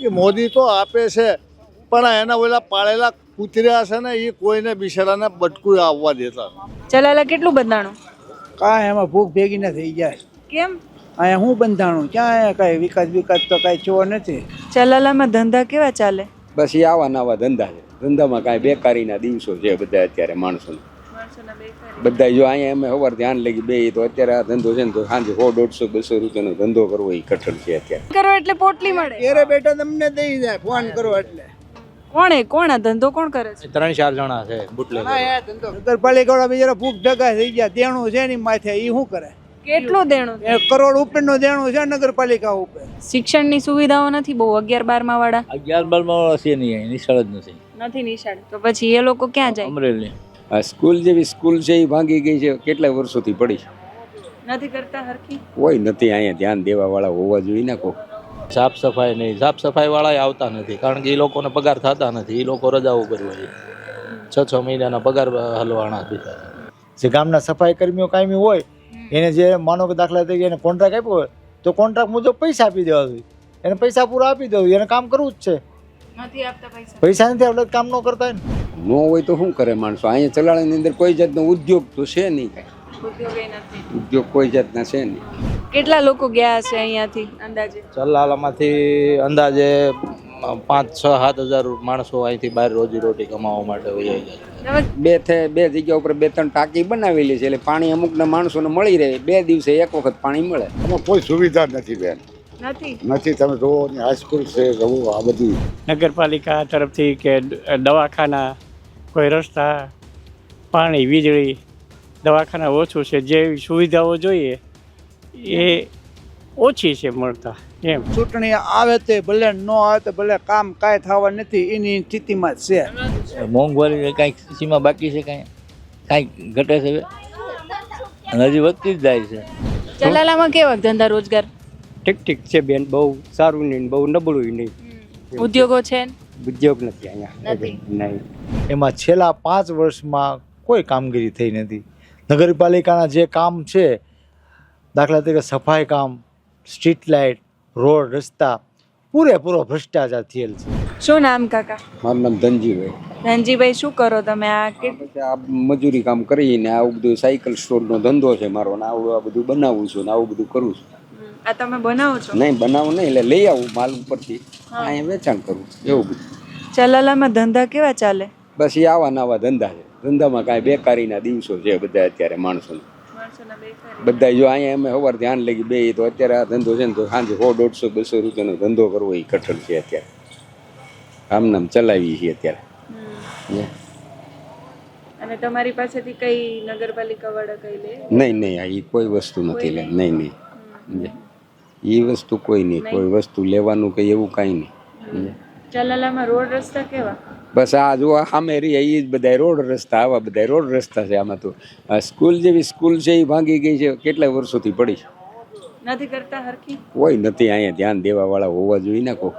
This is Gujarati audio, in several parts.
એ મોદી તો આપે છે પણ એના ઓલા પાળેલા કૂતર્યા છે ને એ કોઈને બિચારાને બટકું આવવા દેતા ચલાલા કેટલું બંધાણું? કાંઈ એમાં ભૂખ ભેગી ન થઈ જાય. કેમ? અહીંયા હું બંધાણું? ક્યાં કાંઈ વિકાસ વિકાસ તો કાંઈ છો નથી. ચલાલામાં ધંધા કેવા ચાલે? બસ એ આવા નવા ધંધા છે. ધંધામાં કાંઈ બેકારીના દિવસો છે બધા અત્યારે માણસોને. બધા જો અહીંયા અમે સવાર ધ્યાન લઈ બે તો અત્યારે આ ધંધો છે ને તો સાંજે સો દોઢસો બસો રૂપિયાનો ધંધો કરવો એ કઠણ છે અત્યારે. કરો એટલે પોટલી મળે. ઘેરે બેઠા તમને દઈ જાય ફોન કરો એટલે. કોણે કોણ? ધંધો કોણ કરે છે? ત્રણ ચાર જણા છે બુટલે નગરપાલિકા બિચારા ભૂખ ઢગા થઈ ગયા દેણું છે ની માથે એ શું કરે? કેટલું દેણું કરોડ કરોડ ઉપરનું દેણું છે નગરપાલિકા ઉપર. શિક્ષણની સુવિધાઓ નથી બહુ અગિયાર બારમા વાળા? અગિયાર બારમાં છે નહીં નિશાળ જ નથી. નથી નિશાળ. તો પછી એ લોકો ક્યાં જાય? અમરેલી. આ સ્કૂલ જેવી સ્કૂલ છે એ ભાંગી ગઈ છે કેટલા વર્ષોથી પડી છે. નથી કરતા હરખી? કોઈ નથી અહીંયા ધ્યાન દેવાવાળા હોવા જોઈએ ને કોઈ સાફ સફાઈ નહીં સાફ સફાઈ વાળા આવતા નથી કારણ કે એ લોકોને પગાર થતા નથી એ લોકો રજાઓ કરવા છે. છ છ મહિનાના પગાર હલવાના છે. જે ગામના સફાઈ કર્મીઓ કાયમી હોય એને જે માનો કે દાખલા તરીકે એને કોન્ટ્રાક્ટ આપ્યો હોય તો કોન્ટ્રાક્ટ મુજબ પૈસા આપી દેવા જોઈએ. એને પૈસા પૂરા આપી દેવું એને કામ કરવું જ છે. નથી આપતા પૈસા. પૈસા નથી આપણે કામ ન કરતા હોય ને. ન હોય તો શું કરે માણસો? અહીંયા ચલાણાની અંદર કોઈ જાતનો ઉદ્યોગ તો છે નહીં. ઉદ્યોગે કોઈ જાતના છે નહીં. કેટલા લોકો ગયા છે અહીંયાથી અંદાજે? ચલાલામાંથી અંદાજે પાંચ છ સાત હજાર માણસો અહીંથી બહાર રોજી રોટી કમાવા માટે વહી જાય બે થે બે જગ્યા ઉપર બે ત્રણ ટાંકી બનાવેલી છે એટલે પાણી અમુકના માણસોને મળી રહે. બે દિવસે એક વખત પાણી મળે. એમાં કોઈ સુવિધા નથી બેન. નથી. નથી તમે ને હાઈસ્કૂલ છે જવું આ બધી. નગરપાલિકા તરફથી કે દવાખાના કોઈ રસ્તા પાણી વીજળી દવાખાના ઓછું છે જે સુવિધાઓ જોઈએ એ ઓછી છે મળતા એમ. ચૂંટણી આવે તે ભલે ન આવે તો ભલે કામ કાંઈ થવા નથી એની સ્થિતિમાં જ છે. મોંઘવારી કાંઈક સીમા બાકી છે કાંઈ? કાંઈક ઘટે છે? હજી વધતી જ જાય છે. ચલાલામાં કેવા ધંધા રોજગાર? ઠીક ઠીક છે બેન બહુ સારું નહીં બહુ નબળું નહીં. ઉદ્યોગો છે ઉદ્યોગ નથી અહીંયા. નહીં. એમાં છેલ્લા પાંચ વર્ષમાં કોઈ કામગીરી થઈ નથી. નગરપાલિકાના જે કામ છે દાખલા તરીકે સફાઈ કામ સ્ટ્રીટ લાઇટ રોડ રસ્તા પૂરેપૂરો ભ્રષ્ટાચાર થયેલ છે. શું નામ કાકા? મારું નામ ધનજીભાઈ. ધનજીભાઈ શું કરો તમે આ કે આ મજૂરી કામ કરીને આવું બધું સાયકલ સ્ટોરનો ધંધો છે મારો ને આવું આ બધું બનાવું છું ને આવું બધું કરું છું. આ તમે બનાવો છો? નહીં બનાવું નહીં એટલે લઈ આવું માલ ઉપરથી. અહીંયા વેચાણ કરું એવું બધું. ચલાલામાં ધંધા કેવા ચાલે? બસ એ આવા નવા ધંધા છે. ધંધામાં કાંઈ બેકારીના દિવસો છે બધા અત્યારે માણસોને. બધા જો અહીંયા અમે સવાર ધ્યાન લઈ બે તો અત્યારે આ ધંધો છે ને તો સાંજે સો દોઢસો બસો રૂપિયાનો ધંધો કરવો એ કઠણ છે અત્યારે. આમ નામ ચલાવીએ છીએ અત્યારે. અને તમારી પાસેથી કઈ નગરપાલિકા વાળા કઈ લે? નહીં નહીં આ કોઈ વસ્તુ નથી લે. નહીં? નહીં સમજ્યા? ઈ વસ્તુ કોઈ નહીં કોઈ વસ્તુ લેવાનું કે એવું કાંઈ નહીં? ચલાલામાં રોડ રસ્તા કેવા? બસ આ જો સામે રહી એ જ બધા રોડ રસ્તા આવા બધા રોડ રસ્તા છે આમાં તો. સ્કૂલ જેવી સ્કૂલ છે એ ભાંગી ગઈ છે કેટલા વર્ષોથી પડી છે? નથી કરતા હરખી? કોઈ નથી અહીંયા ધ્યાન દેવા વાળા હોવા જોઈએ ને કોઈ?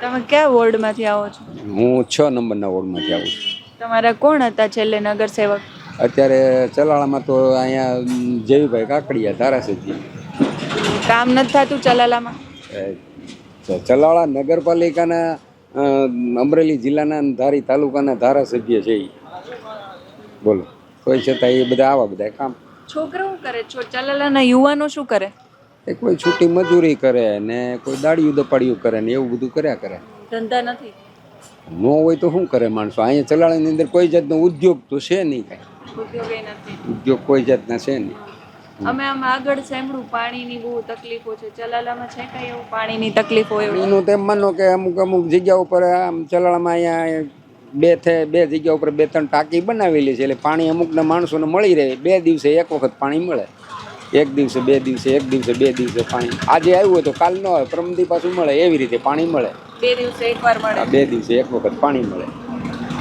તમે કયા વોર્ડમાંથી આવો છો? હું છ નંબરના વોર્ડમાંથી આવું છું. તમારા કોણ હતા છેલ્લે નગરસેવક? અત્યારે ચલાળામાં તો અહીંયા જેવીભાઈ કાકડિયા ધારાસભ્ય. કામ નથી થતું ચલાલામાં. ચલાળા નગરપાલિકાના અમરેલી જિલ્લાના ધારી તાલુકાના ધારાસભ્ય છે એ બોલો. કોઈ છતાં એ બધા આવા બધા કામ. છોકરા શું કરે? છો ચલાલાના યુવાનો શું કરે? એ કોઈ છૂટી મજૂરી કરે ને કોઈ દાડિયું દપાડિયું કરે ને એવું બધું કર્યા કરે. ધંધા નથી. ન હોય તો શું કરે માણસો? અહીંયા ચલાળાની અંદર કોઈ જાતનો ઉદ્યોગ તો છે નહીં કાંઈ. ઉદ્યોગ કોઈ જાતના છે નહીં. અમે આમ આગળ સાંભળ્યું પાણીની બહુ તકલીફો છે. ચલાલામાં છે કઈ એવું પાણીની તકલીફો એવું એનું તેમ માનો કે અમુક અમુક જગ્યા ઉપર આમ ચલાળામાં અહીંયા બે થે બે જગ્યા ઉપર બે ત્રણ ટાંકી બનાવેલી છે. એટલે પાણી અમુકના માણસોને મળી રહે. બે દિવસે એક વખત પાણી મળે. એક દિવસે બે દિવસે એક દિવસે બે દિવસે પાણી. આજે આવ્યું હોય તો કાલ ન હોય પરમદી પાછું મળે. એવી રીતે પાણી મળે. બે દિવસે એકવાર મળે. બે દિવસે એક વખત પાણી મળે.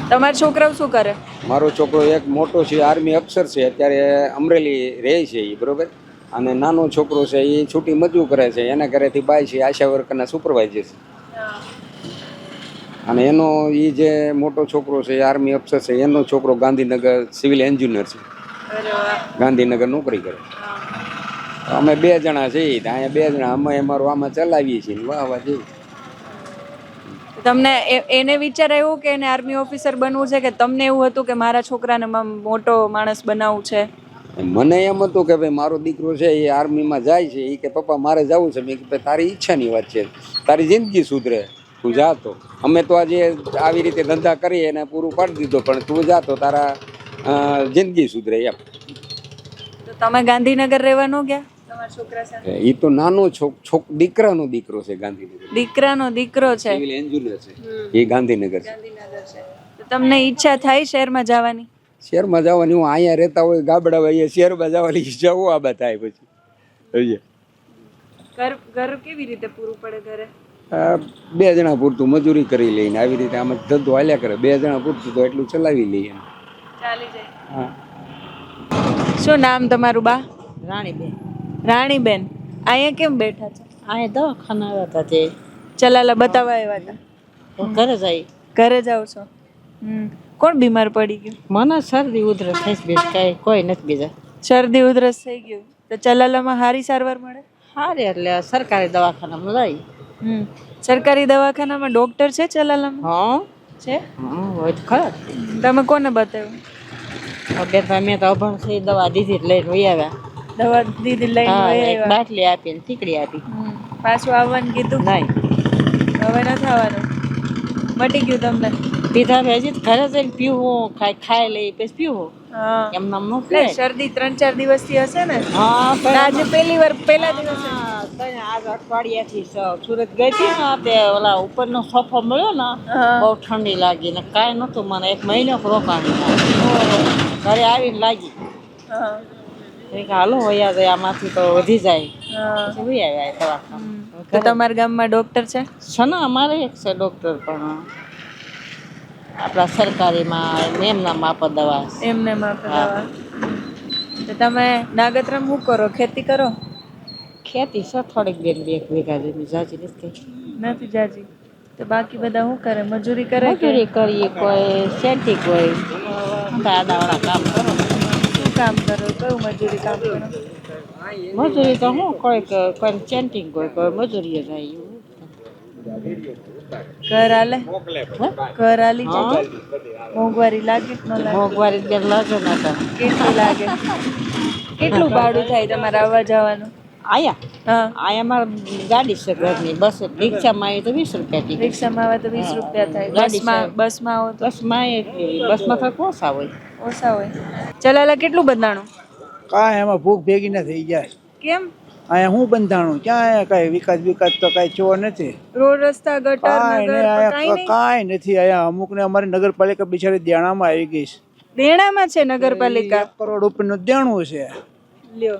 તમારા છોકરાઓ શું કરે? મારો છોકરો એક મોટો છે આર્મી અફસર છે અત્યારે અમરેલી રહે છે એ બરોબર? અને નાનો છોકરો છે એ છૂટી મજૂર કરે છે એના ઘરેથી બાય છે આશા વર્કરના સુપરવાઇઝર છે. અને એનો એ જે મોટો છોકરો છે આર્મી અફસર છે એનો છોકરો ગાંધીનગર સિવિલ એન્જિનિયર છે. ગાંધીનગર નોકરી કરે. અમે બે જણા છીએ અહીંયા બે જણા અમે અમારું આમાં ચલાવીએ છીએ વાહ વાહ જેવું. તમને એને વિચાર આવ્યો કે એને આર્મી ઓફિસર બનવું છે કે તમને એવું હતું કે મારા છોકરાને મોટો માણસ બનાવવું છે? મને એમ હતું કે ભાઈ મારો દીકરો છે એ આર્મીમાં જાય છે એ કે પપ્પા મારે જવું છે. મેં કે તારી ઈચ્છાની વાત છે. તારી જિંદગી સુધરે. તું જા તો. અમે તો આજે આવી રીતે ધંધા કરીએ એને પૂરું પાડી દીધો પણ તું જા તો તારા જિંદગી સુધરે એમ. તો તમે ગાંધીનગર રહેવા ન ગયા? તમારા છોકરા સાથે એ તો નાનો છોક છોક દીકરાનો દીકરો છે ગાંધીનગર. દીકરાનો દીકરો છે. સિવિલ એન્જિનિયર છે. એ ગાંધીનગર છે. ગાંધીનગર છે. તો તમને ઈચ્છા થાય શહેરમાં જવાની? શહેરમાં જવાની હું અહીંયા રહેતા હોય ગાબડા હોય શહેરમાં જવાની જવું આ બતાય પછી? ઘર ઘર કેવી રીતે પૂરું પડે ઘરે? બે જણા પૂરતું મજૂરી કરી લઈને આવી રીતે આમ ધંધો હાલ્યા કરે. બે જણા પૂરતું તો એટલું ચલાવી લઈએ ચાલી જાય. હા. શું નામ તમારું બા? રાણીબેન. રાણીબેન અહીંયા કેમ બેઠા છે? અહીંયા દવાખાના આવ્યા હતા તે ચલાલા બતાવવા આવ્યા હતા. ઘરે જઈ ઘરે જાવ છો? કોણ બીમાર પડી ગયું? મને શરદી ઉધરસ થઈ બીજ કાંઈ કોઈ નથી બીજા. શરદી ઉધરસ થઈ ગયું. તો ચલાલામાં સારી સારવાર મળે? સારી એટલે સરકારી દવાખાનામાં લઈ સરકારી દવાખાનામાં ડોક્ટર છે ચલાલામાં હા. છે? હોય તો ખરા. તમે કોને બતાવ્યું? બે ત્રણ મેં તો અભણ છે દવા દીધી લઈને વહી આવ્યા. દવા દીદી લઈને. બાટલી આપી ને ટીકડી આપી. પાછું આવવાનું કીધું. નહીં. હવે નથી થવાનું. મટી ગયું તમને. પીધા હજી ઘરે જઈને પીવું ખાઈ ખાઈ લઈ પછી પીવું. હા. એમ નામ નો શરદી ત્રણ ચાર દિવસથી હશે ને? હા પણ આજે પહેલી વાર પહેલા દિવસ. આજ અઠવાડિયાથી થી સુરત ગઈ હતી ને તે ઓલા ઉપર નો સોફો મળ્યો ને બહુ ઠંડી લાગી ને કાંઈ નતું મને એક મહિનો રોકાણ. ઘરે આવીને લાગી. હાલો હોય તો આમાંથી તો વધી જાય. હા. આવ્યા દવાખાના તો તમારા ગામમાં ડોક્ટર છે? છે ને અમારે એક છે ડૉક્ટર પણ આપણા સરકારીમાં એમના માપ દવા એમને માપ દવા. તો તમે નાગત્રમ શું કરો? ખેતી કરો? ખેતી છે થોડીક બેન બે એક વીઘા જમીન જાજી નથી. નથી જાજી. તો બાકી બધા શું કરે? મજૂરી કરે મજૂરી કરીએ કોઈ સેન્ટી કોઈ દાદાવાળા કામ કરો. કામ કરો કયું મજૂરી કામ કરો? મજૂરી તો હું કોઈક કોઈ ચેન્ટિંગ કોઈ કોઈ મજૂરીએ જાય. ઘર હે? ઘર. જાય? મોંઘવારી લાગે કે ન લાગે? મોંઘવારી બેન લાગે ના તો કેટલી લાગે? કેટલું ભાડું થાય તમારે આવવા જવાનું? આયા? હા. આયા મારે ગાડી છે ઘરની બસ રિક્ષામાં આવે તો વીસ રૂપિયા ટિકિટ. રિક્ષામાં આવે તો વીસ રૂપિયા થાય. બસમાં. બસમાં આવો તો? બસમાં બસમાં તો ઓછા હોય? ઓછા હોય. ચલાલા કેટલું બંધાણું? કાંઈ એમાં ભૂખ ભેગી ના થઈ જાય. કેમ? અહીંયા હું બંધાણું? ક્યાં કઈ વિકાસ વિકાસ તો કઈ ચો નથી. રોડ રસ્તા ગટર કાંઈ નથી. અહીંયા અમુક અમુકને અમારી નગરપાલિકા બિચારી દેણામાં આવી ગઈ છે. દેણામાં છે નગરપાલિકા? કરોડ રૂપિયાનું દેણું છે. લ્યો.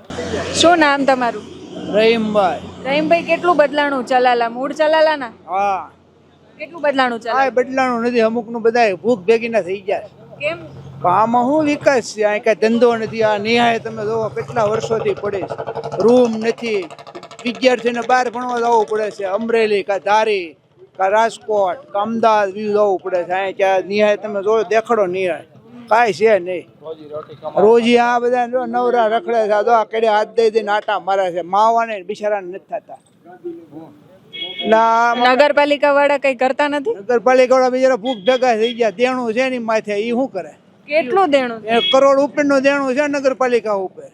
શું નામ તમારું? રહીમભાઈ. રહીમભાઈ કેટલું બદલાણું? ચલાલા મૂળ ચલાલાના હા. કેટલું બદલાણું ચલાલા બદલાણું નથી. અમુકનું બધાય ભૂખ ભેગી ના થઈ જાય. કેમ? પણ આમાં શું વિકાસ છે? અહીં કાંઈ ધંધો નથી આ નિહાય તમે જોવો કેટલા વર્ષોથી પડે છે. રૂમ નથી. વિદ્યાર્થીને બહાર ભણવા જવું પડે છે. અમરેલી કા ધારી કા રાજકોટ કા અમદાવાદ બીજું જવું પડે છે. અહીં ક્યાં નિહાય તમે જોયો દેખાડો નિહાય કાંઈ છે નહીં. રોજી આ બધા જો નવરા રખડે છે. આ જો કેડે હાથ દઈ દઈને આટા મારે છે. માવાને બિચારાને નથી થતા. નગરપાલિકા વાળા કઈ કરતા નથી? નગરપાલિકા વાળા બિચારા ભૂખ ઢગા થઈ ગયા. દેણું છે ની માથે એ શું કરે? કેટલું દેણું એક કરોડ ઉપરનું દેણું છે નગરપાલિકા ઉપર.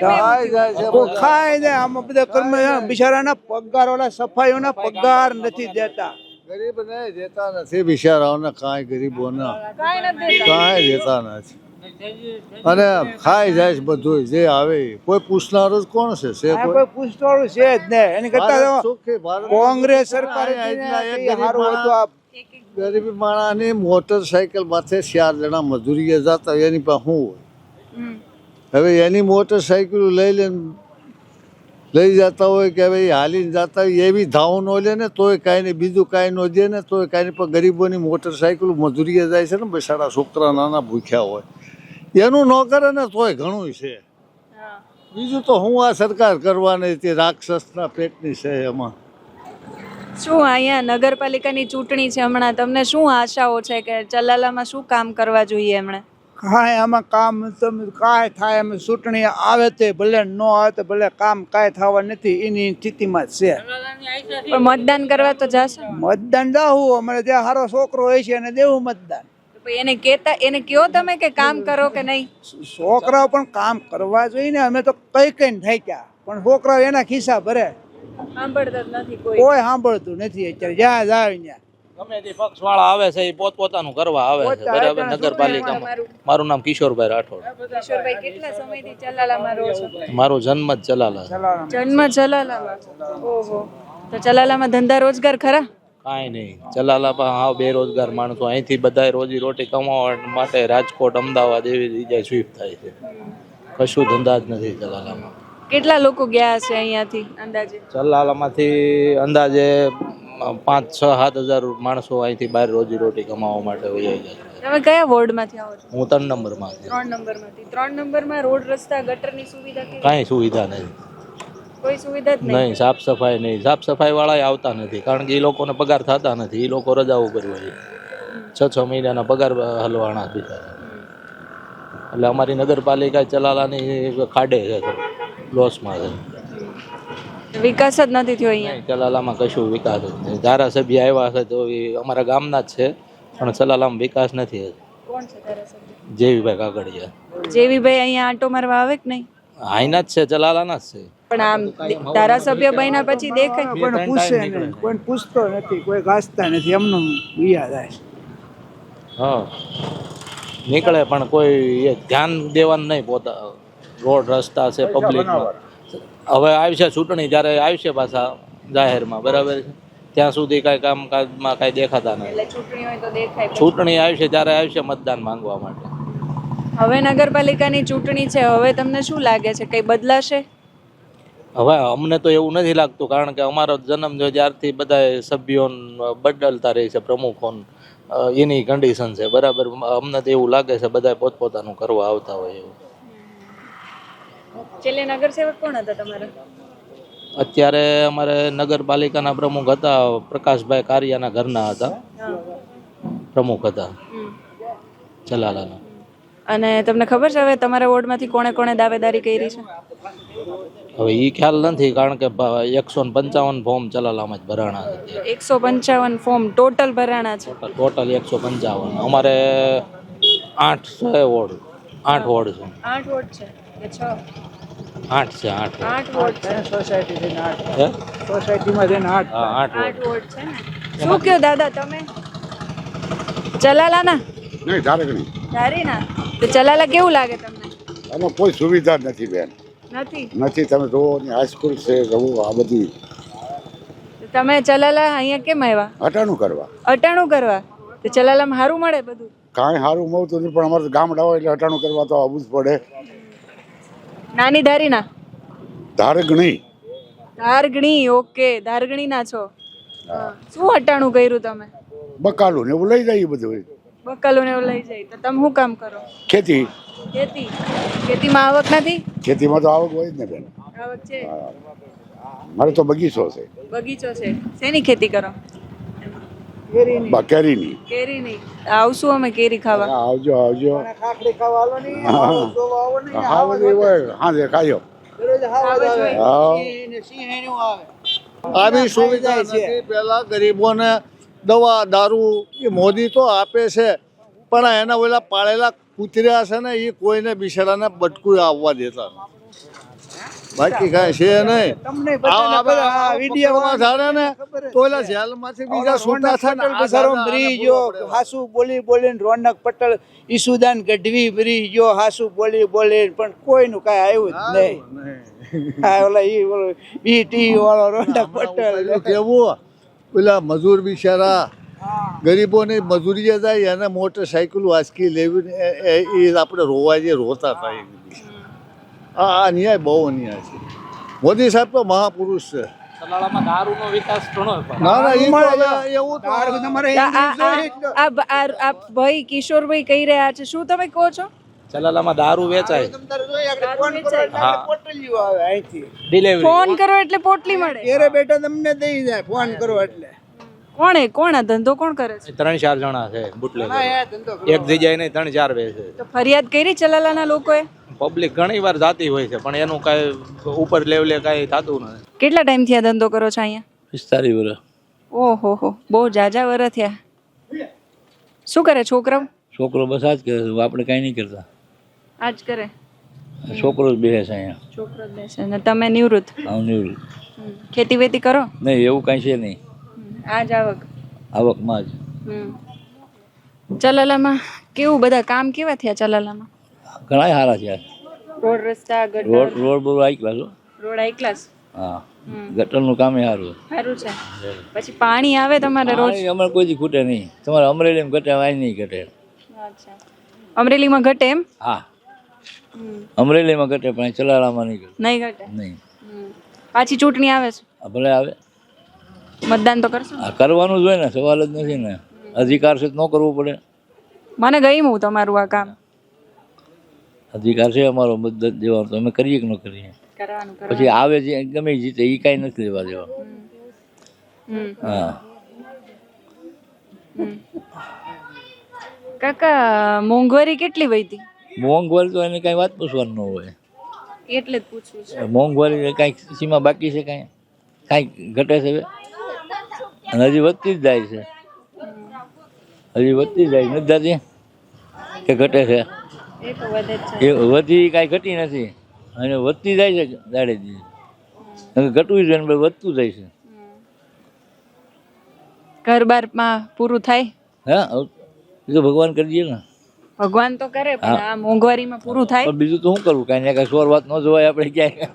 ખાઈ જાય છે કોઈ ખાય ને આમાં બધા કર્મ બિચારાના પગાર ઓલા સફાઈઓના પગાર નથી દેતા. ગરીબ ને દેતા નથી. બિચારાઓને કાંઈ ગરીબોને કાંઈ નથી દેતા. કાંઈ દેતા નથી. અને ખાઈ જાય છે બધું જે આવે એ. કોઈ પૂછનારું જ કોણ છે? છે આ કોઈ કોઈ પૂછતોડું છે જ ને એની કરતા ભારત સુખી, ભારત કોંગ્રેસ સરકાર હતું આ ગરીબ માણાની મોટરસાઇકલ માથે ચાર જણા મજૂરીએ જતા એની પાસે શું હોય? હવે એની મોટરસાઇકલ લઈ લઈને લઈ જતા હોય કે હવે હાલીને જતા હોય એવી ધાવ ન લે ને તોય કાંઈ નહીં બીજું કાંઈ ન દે ને તોય કાંઈ નહીં. પણ ગરીબોની મોટરસાયકલ મજૂરીએ જાય છે ને બિચારા છોકરા નાના ભૂખ્યા હોય. એનું ન કરે ને તોય ઘણું છે. બીજું તો હું આ સરકાર કરવાની તે રાક્ષસના પેટની છે એમાં. શું અહીંયા નગરપાલિકાની ચૂંટણી છે હમણાં? તમને શું આશાઓ છે કે ચલાલામાં શું કામ કરવા જોઈએ એમણે? કાંઈ આમાં કામ તમે કાંઈ થાય અમે ચૂંટણી આવે તે ભલે ન આવે તો ભલે કામ કાંઈ થવા નથી એની સ્થિતિમાં જ છે. પણ મતદાન કરવા તો જશે? મતદાન જાવું અમારે જ્યાં સારો છોકરો હોય છે એને દેવું મતદાન. એને કેતા એને કયો તમે કે કામ કરો કે નહીં? છોકરાઓ પણ કામ કરવા જોઈએ ને અમે તો કઈ કઈ ગયા પણ છોકરાઓ એના ખિસ્સા ભરે. કોઈ. કોઈ સાંભળતું નથી અત્યારે. જ્યાં જાવ ત્યાં ગમે તે પક્ષ વાળા આવે છે એ પોતપોતાનું કરવા આવે છે. બરાબર નગરપાલિકામાં. મારું નામ કિશોરભાઈ રાઠોડ. કિશોરભાઈ કેટલા સમયથી ચલાલામાં રહો છો? મારો જન્મ જ ચલાલા જન્મ ચલાલામાં ઓહો. તો ચલાલામાં ધંધા રોજગાર ખરા? કાંઈ નહીં. ચલાલા પણ હા બેરોજગાર માણસો. અહીંથી બધા રોજી રોટી કમાવા માટે રાજકોટ અમદાવાદ એવી જગ્યાએ સ્વીફ થાય છે. કશું ધંધા જ નથી ચલાલામાં કેટલા લોકો ગયા છે અહીંયાથી અંદાજે? ચલાલામાંથી અંદાજે પાંચ છ સાત હજાર માણસો અહીંથી બહાર રોજી રોટી કમાવા માટે વહી જાય તમે કયા વોર્ડમાંથી આવો છો? હું ત્રણ નંબરમાં ત્રણ નંબરમાંથી. ત્રણ નંબરમાં રોડ રસ્તા ગટરની સુવિધા કાંઈ સુવિધા નહીં કોઈ સુવિધા જ નહીં? સાફ સફાઈ નહીં. સાફ સફાઈ વાળા આવતા નથી. કારણ કે એ લોકોને પગાર થતા નથી. એ લોકો રજાઓ પર હોય છ. છ મહિનાના પગાર હલવાના બિચારા એટલે અમારી નગરપાલિકા ચલાલાની ખાડે છે. લોસમાં છે. વિકાસ જ નથી થયો અહીંયા. ચલાલામાં કશું વિકાસ જ નહીં ધારાસભ્ય આવ્યા છે તો એ અમારા ગામના જ છે પણ ચલાલામાં વિકાસ નથી કોણ છે ધારાસભ્ય? જેવીભાઈ કાગડિયા. જેવીભાઈ અહીંયા આંટો મારવા આવે કે નહીં? આઈના જ છે ચલાલાના જ છે. પણ આમ ધારાસભ્ય બન્યા પછી દેખાય. પણ પૂછે નહીં કોઈને પૂછતો નથી કોઈ ઘાસતા નથી એમનું વિયા જાય હા. નીકળે પણ કોઈ એ ધ્યાન દેવાનું નહીં પોતા. રોડ રસ્તા છે પબ્લિકમાં હવે આવશે ચૂંટણી જ્યારે આવશે પાછા જાહેરમાં બરાબર છે? ત્યાં સુધી કાંઈ કામકાજમાં કાંઈ દેખાતા નથી ચૂંટણી હોય તો આવશે ત્યારે આવશે મતદાન માંગવા માટે. હવે નગરપાલિકાની ચૂંટણી છે હવે તમને શું લાગે છે? કંઈ બદલાશે? હવે અમને તો એવું નથી લાગતું કારણ કે અમારો જન્મ જો જ્યારથી બધા સભ્યો બદલતા રહે છે પ્રમુખો એની કન્ડિશન છે બરાબર? અમને તો એવું લાગે છે બધા પોતપોતાનું કરવા આવતા હોય એવું. છેલ્લે નગરસેવક કોણ હતા તમારા? અત્યારે અમારે નગરપાલિકાના પ્રમુખ હતા પ્રકાશભાઈ કારિયાના ઘરના હતા. પ્રમુખ હતા. હમ. ચલાલાના અને તમને ખબર છે હવે તમારા વોર્ડમાંથી કોણે કોણે દાવેદારી કરી છે? હવે એ ખ્યાલ નથી કારણ કે એકસો પંચાવન ફોર્મ ચલાલામાં જ ભરાણા છે. એકસો પંચાવન ફોર્મ ટોટલ ભરાણા છે? ટોટલ એકસો પંચાવન. અમારે આઠ છે વોર્ડ આઠ વોર્ડ છે. આઠ વોર્ડ છે. કે છ? આઠ છે આઠ આઠ વોર્ડ છે. સોસાયટી થઈને આઠ. સોસાયટીમાં થઈને આઠ. આઠ આઠ વોર્ડ છે ને. શું કયો દાદા તમે? ચલાલાના નહીં ધારકણી ધારીના? તો ચલાલા કેવું લાગે તમને? એમાં કોઈ સુવિધા નથી બેન. નથી? નથી તમે જુઓ ને હાઈસ્કૂલ છે જુઓ આ બધી. તમે ચલાલા અહીંયા કેમ આવ્યા? અટાણું કરવા. અટાણું કરવા? તો ચલાલામાં સારું મળે બધું? કાંઈ સારું મળતું નહીં પણ અમારે તો ગામડા હોય એટલે અટાણું કરવા તો આવવું જ પડે. નાની ધારીના? ધારકણી ધારગણી ઓકે. ધારગણીના છો. શું અટાણું કર્યું તમે? બકાલું ને એવું લઈ જાય બધું બકાલું ને એવું લઈ જાય. તો તમે શું કામ કરો? ખેતી. ખેતી. ખેતીમાં આવક નથી? ખેતીમાં તો આવક હોય જ ને બેન. આવક છે. મારે તો બગીચો છે. બગીચો છે. શેની ખેતી કરો? બા આવશું અમે કેરી ખાવા. આવજો આવજો. ખાખડી ખાવા આવો નહીં આવો જોવા આવો નહીં હોય. હા જે ખાયો. દરરોજ હાવ જ આવે. હા સિંહ ને આવી. સુવિધા નથી. પેલા ગરીબોને દવા દારૂ એ મોદી તો આપે છે. પણ એના ઓલા પાળેલા કૂતર્યા છે ને એ કોઈને બિચારાને બટકું આવવા દેતા નથી. બાકી કાંઈ છે નહીં. આ- આ વિડીયોમાં ને તો જેલમાંથી બીજા થાય મરી ગયો. હાસુ બોલી બોલીને રોનક પટેલ ઈસુદાન ગઢવી મરી ગયો. હાસુ બોલી બોલી પણ કોઈનું કાંઈ આવ્યું જ નહીં. આ ઓલા ઈ ઓલો બીટી વાળો રોનક પટેલ. કેવું પેલા મજૂર બિચારા ગરીબોની મજૂરીએ જાય એને મોટરસાઇકલ વાંચકી લેવી એ- આપણે રોવા જઈએ રોતા થાય આ આ અન્યાય બહુ અન્યાય છે. મોદી સાહેબ તો મહાપુરુષ છે. ભાઈ કિશોરભાઈ કહી રહ્યા છે. શું તમે કહો છો? ચલાલામાં દારૂ વેચાય. ફોન કરો એટલે પોટલી મળે. ઘેરે બેઠા તમને દઈ જાય ફોન કરો એટલે. કોણ એ કોણ આ ધંધો કોણ કરે છે? ત્રણ ચાર જણા છે બુટલે હા એ ધંધો એક જગ્યાએ નહીં ત્રણ ચાર બે છે. તો ફરિયાદ કરી ચલાલાના લોકોએ? પબ્લિક ઘણી વાર જાતી હોય છે પણ એનું કાંઈ ઉપર લેવલે કાંઈ થતું નથી. કેટલા ટાઈમથી આ ધંધો કરો છો અહીંયા? પિસ્તાલીસ વર્ષ. ઓહો હો બહુ જાજા વર થયા. શું કરે છોકરાઓ? છોકરો બસ આ જ કરે છે આપણે કાંઈ નહીં કરતા. આજ કરે? છોકરો જ બેસે છે અહીંયા. છોકરો જ બેસે ને તમે નિવૃત્ત? હું નિવૃત્ત. ખેતી વેતી કરો? નહીં એવું કાંઈ છે નહીં. હમ. આ જ આવક. આવકમાં જ. ચલાલામાં કેવું બધા કામ કેવા થયા ચલાલામાં? ઘણા સારા છે. રોડ રસ્તા road road baud I class road I class હા. ગટરનું કામ સારું સારું છે. પછી પાણી આવે તમારે રોજ? અમારે કોઈ ખૂટે નહીં. તમારે અમરેલીમાં ઘટે અહીં નહીં ઘટે. અમરેલીમાં ઘટે એમ? હા. અમરેલીમાં ઘટે પણ ચલાલામાં નહીં ઘટે. નહીં ઘટે? નહીં. પાછી ચૂંટણી આવે છે? ભલે આવે. મતદાન તો કરશો? આ કરવાનું જ હોય ને સવાલ જ નથી ને. અધિકાર છે તો ન કરવું પડે. મને ગમ્યું તમારું આ કામ. અધિકાર છે અમારો મતદાન દેવાનો તો અમે કરીએ કે ન કરીએ? પછી આવે જે ગમે જીતે એ કાંઈ નથી લેવા દેવા. હા. કાકા મોંઘવારી કેટલી વધી મોંઘવારી તો એને કાંઈ વાત પૂછવાનું ન હોય. એટલે જ પૂછવું છે. મોંઘવારી કાંઈ સીમા બાકી છે કાંઈ? કાંઈ ઘટે છે? અને હજી વધતી જ જાય છે. હજી વધતી જાય નથી જાતી કે ઘટે છે? એ વધે કાંઈ ઘટી નથી. અને વધતી જાય છે દાડે ઘટવું જોઈએ ને વધતું જાય છે. ઘર બારમાં પૂરું થાય? હા એ તો ભગવાન કરી દે ને. ભગવાન તો કરે પણ આ મોંઘવારીમાં પૂરું થાય? બીજું તો શું કરવું? કાંઈ ને કાંઈ સોર વાત ન જોવાય આપણે ક્યાંય.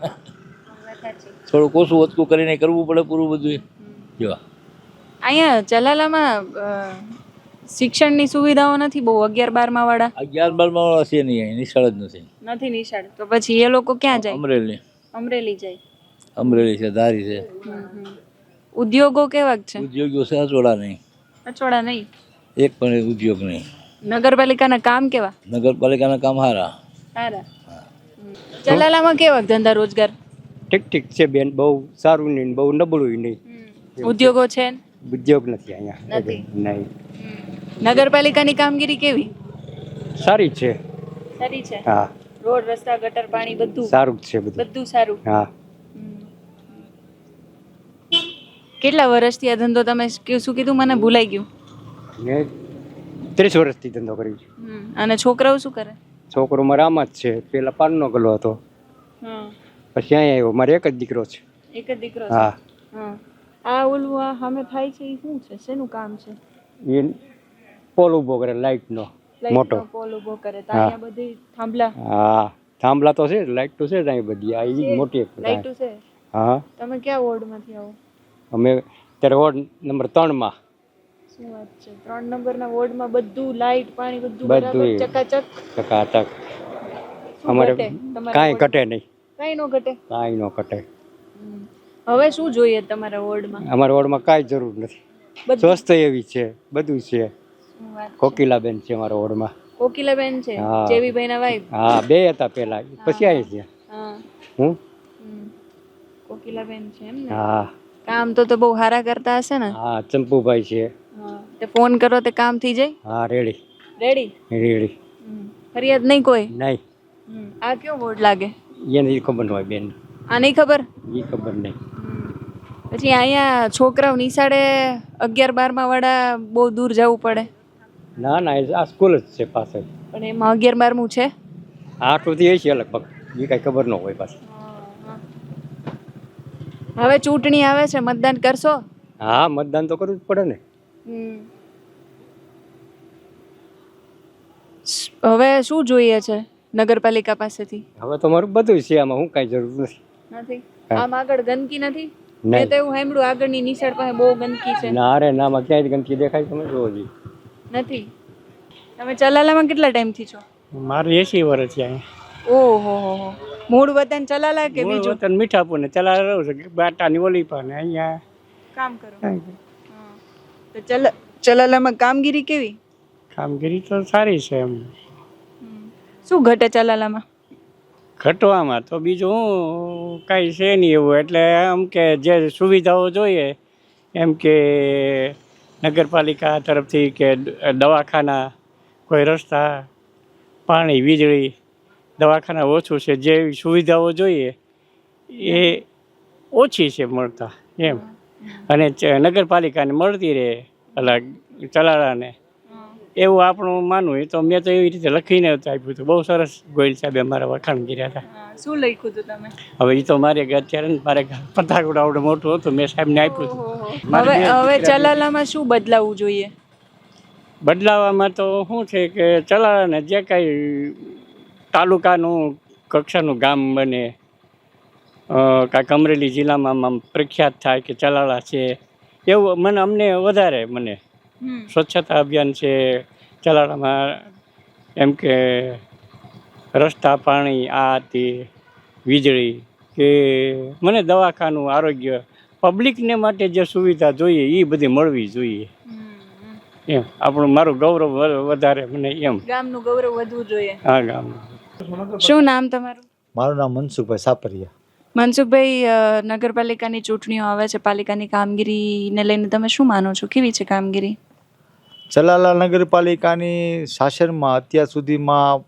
થોડું ઓછું વધતું કરીને કરવું પડે પૂરું બધું જો. અહીંયા ચલાલામાં શિક્ષણની સુવિધાઓ નથી બહુ અગિયાર બારમા વાળા? અગિયાર બારમા વાળા છે નહીં અહીં નિશાળ જ નથી. નથી નિશાળ. તો પછી એ લોકો ક્યાં જાય? અમરેલી. અમરેલી જાય. અમરેલી છે ધારી છે. ઉદ્યોગો કેવા છે? ઉદ્યોગો છે અચોડા નહીં. અચોડા નહીં? એક પણ ઉદ્યોગ નહીં. નગરપાલિકાના કામ કેવા? નગરપાલિકાના કામ હારા. હારા. જલાલામાં ચલાલામાં કેવા ધંધા રોજગાર? ઠીક ઠીક છે બેન બહુ સારું નહીં બહુ નબળું નહીં. ઉદ્યોગો છે? ઉદ્યોગ નથી અહીંયા. નથી. નહીં. નગરપાલિકાની કામગીરી કેવી? સારી છે. સારી છે? હા. રોડ રસ્તા ગટર પાણી બધું? સારું જ છે બધું. બધું સારું? હા. કેટલા વર્ષથી આ ધંધો તમે કે- શું કીધું? મને ભૂલાઈ ગયું. મેં ત્રીસ વર્ષથી ધંધો કર્યો છે. હમ. અને છોકરાઓ શું કરે? છોકરો મારા આમાં જ છે. પેલા પાનનો ગલો હતો. પછી અહીંયા આવ્યો. મારે એક જ દીકરો છે. એક જ દીકરો છે? હા. હા. આ ઓલું આ સામે થાય છે એ શું છે? શેનું કામ છે? એ પોલ ઊભો કરે લાઇટનો મોટો. પોલ ઊભો કરે. તો અહીંયા બધી થાંભલા? હા. થાંભલા તો છે લાઇટ તો છે ત્યાં બધી. આ એવી મોટી એક તો છે હા. તમે ક્યાં વોર્ડમાંથી આવો? અમે ત્યારે વોર્ડ નંબર ત્રણમાં. શું વાત છે? ત્રણ નંબરના વોર્ડમાં બધું લાઈટ પાણી બધું બધું ચકાચક? ચકાચક. અમારે કાંઈ ઘટે નહીં. કાંઈ નો ઘટે? કાંઈ ન ઘટે. હવે શું જોઈએ તમારા વોર્ડમાં? અમારા વોર્ડમાં કાંઈ જરૂર નથી. સ્વસ્થ એવી છે બધું છે. કોકિલાબેન છે અમારા વોર્ડમાં. કોકિલાબેન છે? જેવીભાઈ ના વાઈફ હા બે હતા પહેલા. પછી આવી છે. હું. કોકિલાબેન છે એમ ને? હા. કામ તો તો બહુ સારા કરતા હશે ને? હા ચંપુભાઈ છે. તે ફોન કરો તે કામ થઈ જાય? હા રેડી. રેડી? રેડી. ફરિયાદ નહીં કોઈ? નહીં. આ કયો વોર્ડ લાગે? એને ખબર હોય બેન આ નહીં ખબર? એ ખબર નહીં. પછી અહીંયા છોકરાઓ નિશાળે અગિયાર બારમા વાળા બહુ દૂર જવું પડે. ના ના એ આ સ્કૂલ જ છે પાછળ. પણ એમાં અગિયાર બારમું છે? આઠથી એ છે લગભગ. એ કાંઈ ખબર ન હોય પાછું. હવે ચૂંટણી આવે છે મતદાન કરશો? હા મતદાન તો કરવું જ પડે ને. હવે શું જોઈએ છે નગરપાલિકા પાસેથી? હવે તો મારું બધું છે આમાં હું કાંઈ જરૂર નથી. નથી? આમ આગળ ગંદકી નથી? મેં તો એવું સાંભળ્યું આગળની નિશાળ પાસે બહુ ગંદકી છે. ના ક્યાંય ગંદકી દેખાય તમે જોવો જી નથી? તમે ચલાલામાં કેટલા ટાઈમથી છો? મારું એસી વર્ષ છે ઓહો હો હો. મૂળ વતન ચલાલા કે બીજું? વતન મીઠાપુર ને ચલાલા રહું છે બાટાની ઓલી પણ અહીંયા. કામ કરો. તો ચલ ચલાલામાં કામગીરી કેવી? કામગીરી તો સારી છે એમ. શું ઘટે ચલાલામાં? ઘટવામાં તો બીજું હું કાંઈ છે નહીં એવું. એટલે એમ કે જે સુવિધાઓ જોઈએ એમ કે નગરપાલિકા તરફથી કે દવાખાના કોઈ રસ્તા પાણી વીજળી દવાખાના ઓછું છે જે સુવિધાઓ જોઈએ એ ઓછી છે મળતા એમ. અને નગરપાલિકાને મળતી રહે અલગ ચલાડાને એવું આપણું માનવું એ તો મેં તો એવી રીતે લખીને આપ્યું હતું. બહુ સરસ ગોયલ સાહેબે મારા વખાણ કર્યા હતા. શું લખ્યું હતું તમે? હવે એ તો મારે અત્યારે મારે પતાકુડ આવડે મોટું હતું મેં સાહેબને આપ્યું હતું. હવે હવે ચલાલામાં શું બદલાવવું જોઈએ? બદલાવામાં તો શું છે કે ચલાળાને જે કાંઈ તાલુકાનું કક્ષાનું ગામ બને કાંઈક અમરેલી જિલ્લામાં પ્રખ્યાત થાય કે ચલાળા છે એવું મને અમને વધારે મને. સ્વચ્છતા અભિયાન છે ચલાડામાં એમ કે રસ્તા પાણી આ તે વીજળી કે મને દવાખાનું આરોગ્ય પબ્લિકને માટે જે સુવિધા જોઈએ એ બધી મળવી જોઈએ. એમ આપણું મારું ગૌરવ વધારે મને એમ. ગામનું ગૌરવ વધવું જોઈએ. હા ગામનું. શું નામ તમારું? મારું નામ મનસુખભાઈ સાપરિયા. મનસુખભાઈ નગરપાલિકાની ચૂંટણીઓ આવે છે પાલિકાની કામગીરીને લઈને તમે શું માનો છો? કેવી છે કામગીરી? ચલાલા નગરપાલિકાની શાસનમાં અત્યાર સુધીમાં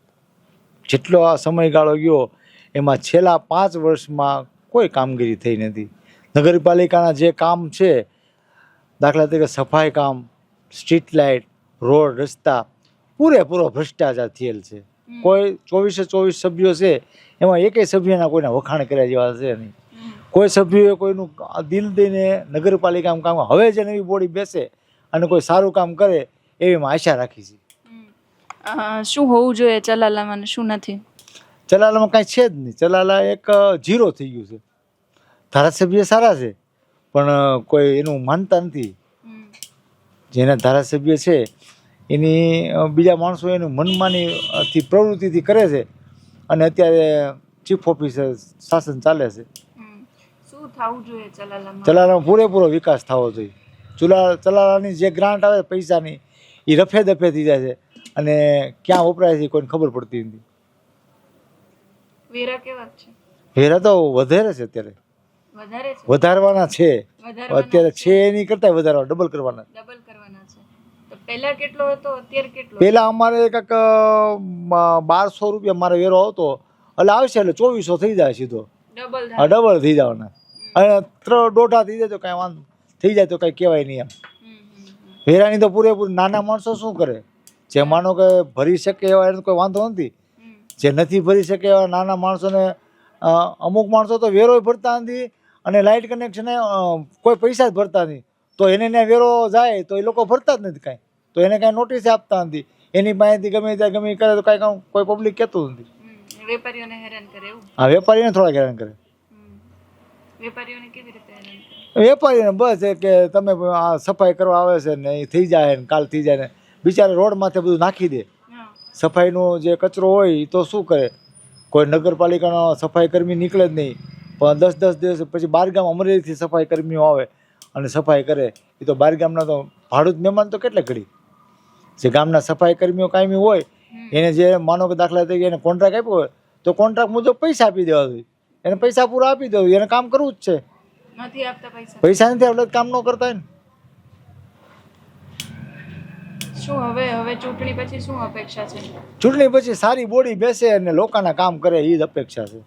જેટલો આ સમયગાળો ગયો એમાં છેલ્લા પાંચ વર્ષમાં કોઈ કામગીરી થઈ નથી. નગરપાલિકાના જે કામ છે દાખલા તરીકે સફાઈ કામ સ્ટ્રીટ લાઇટ રોડ રસ્તા પૂરેપૂરો ભ્રષ્ટાચાર થયેલ છે. કોઈ ચોવીસે ચોવીસ સભ્યો છે એમાં એકેય સભ્યના કોઈના વખાણ કર્યા જેવા છે નહીં. કોઈ સભ્યોએ કોઈનું દિલ દઈને નગરપાલિકામાં કામ હવે જે નવી બોડી બેસે અને કોઈ સારું કામ કરે એવી અમે આશા રાખી છે શું હોવું જોઈએ ચલાલામાં શું નથી? ચલાલામાં કાંઈ છે જ નહીં. ચલાલા એક જીરો થઈ ગયું છે. ધારાસભ્ય સારા છે પણ કોઈ એનું માનતા નથી. જેના ધારાસભ્ય છે એની બીજા માણસો એનું મનમાની પ્રવૃત્તિથી કરે છે અને અત્યારે ચીફ ઓફિસર શાસન ચાલે છે. શું થવું જોઈએ ચલાલામાં પૂરેપૂરો વિકાસ થવો જોઈએ. ચુલા ચલાલાની જે ગ્રાન્ટ આવે પૈસાની એ રફે દફે થઈ જાય છે. અને ક્યાં વપરાય છે એ કોઈને ખબર પડતી નથી. વેરા કેવા છે? વેરા તો વધારે છે અત્યારે. વધારવાના છે. અત્યારે છે? એની કરતા વધારવા ડબલ કરવાના. ડબલ કરવાના છે. પહેલા કેટલો હતો અત્યારે કેટલો પહેલા અમારે કંઈક બારસો રૂપિયા મારે વેરો આવતો. એટલે આવશે એટલે ચોવીસો થઈ જાય સીધો. ડબલ ડબલ થઈ જવાના. અને ત્રણ દોઢા થઈ જાય તો કાંઈ વાંધો થઈ જાય તો કંઈ કહેવાય નહીં એમ. વેરાની તો પૂરેપૂરી નાના માણસો શું કરે? જે માનો કે ભરી શકે એવા એને કોઈ વાંધો નથી. જે નથી ભરી શકે એવા નાના માણસોને અમુક માણસો તો વેરોય ભરતા નથી અને લાઇટ કનેક્શન કોઈ પૈસા જ ભરતા નથી. તો એને ત્યાં વેરો જાય તો એ લોકો ભરતા જ નથી કાંઈ. તો એને કાંઈ નોટિસ આપતા નથી. એની પાસેથી ગમે ત્યાં ગમે કરે તો કાંઈ કોઈ પબ્લિક કહેતું નથી. વેપારીઓને હેરાન કરે હા વેપારીઓને થોડા હેરાન કરે. વેપારીઓને કેવી રીતે હેરાન વેપારીને બસ એ કે તમે આ સફાઈ કરવા આવે છે ને એ થઈ જાય ને કાલ થઈ જાય ને. બિચારા રોડ માથે બધું નાખી દે. સફાઈનો જે કચરો હોય એ તો શું કરે? કોઈ નગરપાલિકાનો સફાઈ કર્મી નીકળે જ નહીં. પણ દસ દસ દિવસ પછી બારગામ અમરેલીથી સફાઈ કર્મીઓ આવે અને સફાઈ કરે. એ તો બારગામના તો ભાડું જ મહેમાન તો કેટલે ઘડી? જે ગામના સફાઈ કર્મીઓ કાયમી હોય એને જે માનો કે દાખલા તરીકે એને કોન્ટ્રાક્ટ આપ્યો હોય તો કોન્ટ્રાક્ટ મુજબ પૈસા આપી દેવા જોઈએ. એને પૈસા પૂરા આપી દેવું એને કામ કરવું જ છે. નથી આપતા પૈસા. પૈસા નથી આપણે કામ ન કરતા હોય ને. શું હવે હવે ચૂંટણી પછી શું અપેક્ષા છે? ચૂંટણી પછી સારી બોડી બેસે અને લોકોના કામ કરે એ જ અપેક્ષા છે.